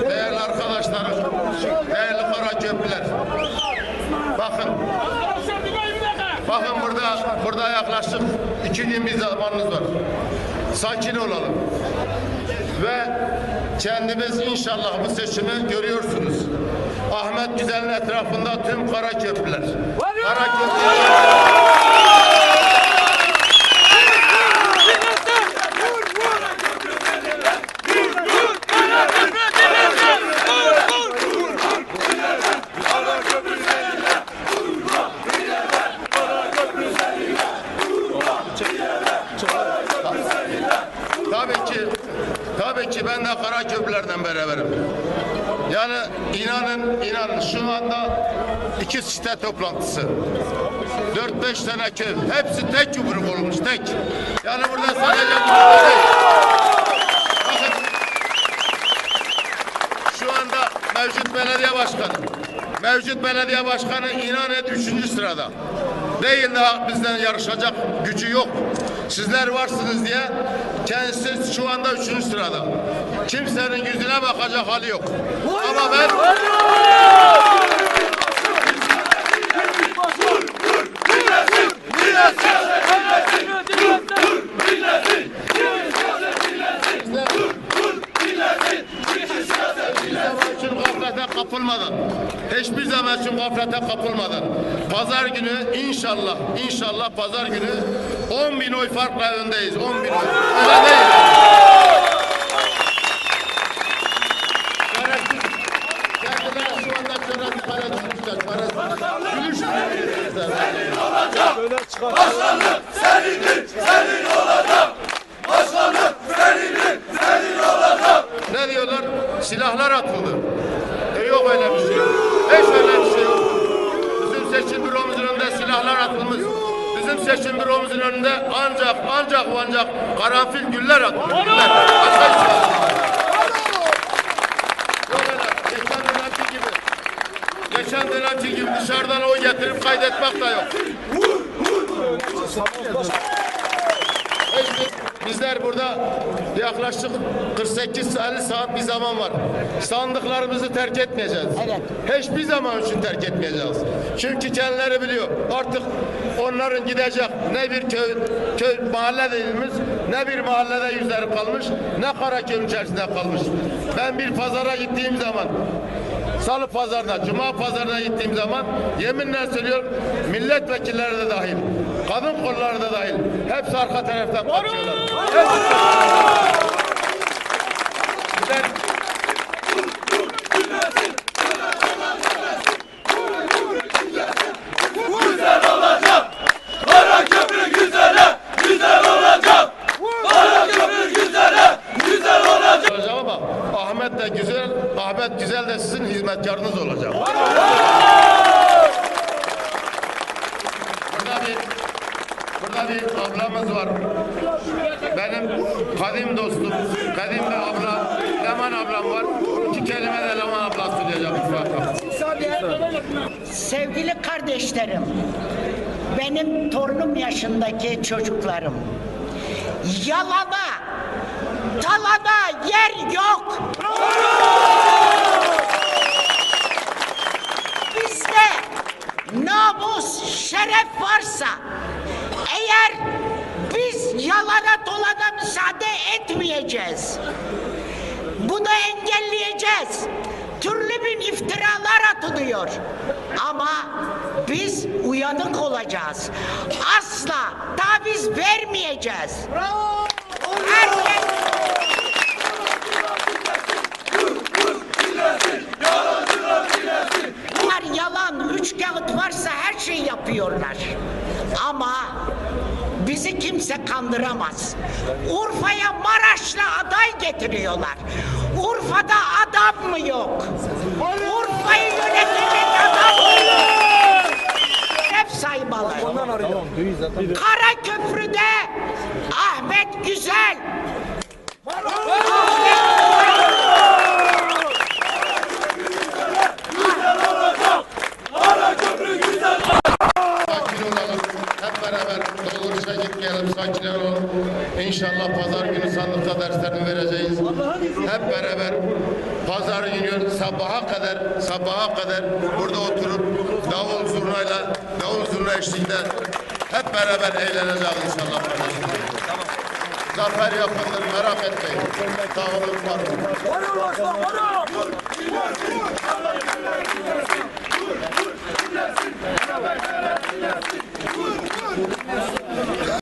Değerli arkadaşlarım, değerli Karaköprüler. Bakın, bakın burada burada yaklaşık iki gün bir zamanınız var. Sakin olalım. Ve kendimiz inşallah bu seçimi görüyorsunuz. Güzel'in etrafında tüm Karaköprüler. Karaköprüler. Tabii ki, tabii ki ben de kara köprülerden beraberim. Yani inanın, inanın şu anda iki site toplantısı. Dört beş tane köy. Hepsi tek yumruk olmuş, tek. Yani burada sadece bu değil. Bakın, şu anda mevcut belediye başkanı, mevcut belediye başkanı inanın üçüncü sırada. Değil daha bizden yarışacak gücü yok. Sizler varsınız diye kendisi şu anda üçüncü sırada. Kimsenin yüzüne bakacak hali yok. Ama ben için gaflete kapılmadan, hiçbir zaman için gaflete kapılmadan, pazar günü inşallah, inşallah pazar günü 10 bin oy farkla öndeyiz. 10 bin oy. Şerefsiz. Kendileri şu anda şerefsiz para çıkmışlar. Parası. Gülüş. Ne diyorlar? Silahlar atıldı. E yok öyle bir şey. Hiç öyle bir şey yok. Bizim seçim büromuzun silahlar atılmış. Bizim seçim büromuzun önünde ancak ancak ancak karanfil güller şey. Geçen dönemki gibi. Geçen dönemki gibi dışarıdan oy getirip kaydetmek de yok. Bizler burada yaklaşık 48-50 saat bir zaman var. Sandıklarımızı terk etmeyeceğiz. Hiçbir zaman için terk etmeyeceğiz. Çünkü kendileri biliyor. Artık onların gidecek ne bir köy, köy mahalle dediğimiz ne bir mahallede yüzleri kalmış ne Karaköy'ün içerisinde kalmış. Ben bir pazara gittiğim zaman Salı pazarına, cuma pazarına gittiğim zaman yeminle söylüyorum milletvekilleri de dahil, kadın kolları da dahil. Hepsi arka taraftan kaçıyorlar. Hepsi Bizler Kara köprü güzele, güzel olacak. Kara köprü güzele, güzel olacak. olacak ama Ahmet de güzel, Ahmet güzel de sizin hizmetkarınız olacak. Burada bir, burada bir ablamız var. Benim kadim dostum, kadim bir abla, Leman ablam var. İki kelime de Leman abla söyleyeceğim. Sevgili kardeşlerim, benim torunum yaşındaki çocuklarım, yalana, talana yer yok. Şeref varsa, eğer biz yalana dolana müsaade etmeyeceğiz. Bunu engelleyeceğiz. Türlü bin iftiralar atılıyor. Ama biz uyanık olacağız. Asla taviz vermeyeceğiz. Herkes Bunlar yalan, üç kağıt varsa şey yapıyorlar. Ama bizi kimse kandıramaz. Urfa'ya Maraşlı aday getiriyorlar. Urfa'da adam mı yok? Urfa'yı yönetecek adam mı yok? Hep saymalı. Kara Köprü'de Ahmet Güzel. Kara köprü güzel. Sakin olalım. Hep beraber doluruşa gitmeyelim. Sakin olalım. İnşallah pazar günü sandıkta derslerini vereceğiz. Hep beraber pazar günü sabaha kadar sabaha kadar burada oturup davul zurnayla davul zurna eşliğinde hep beraber eğleneceğiz inşallah. Zafer yakındır merak etmeyin. Sağ olun var olun.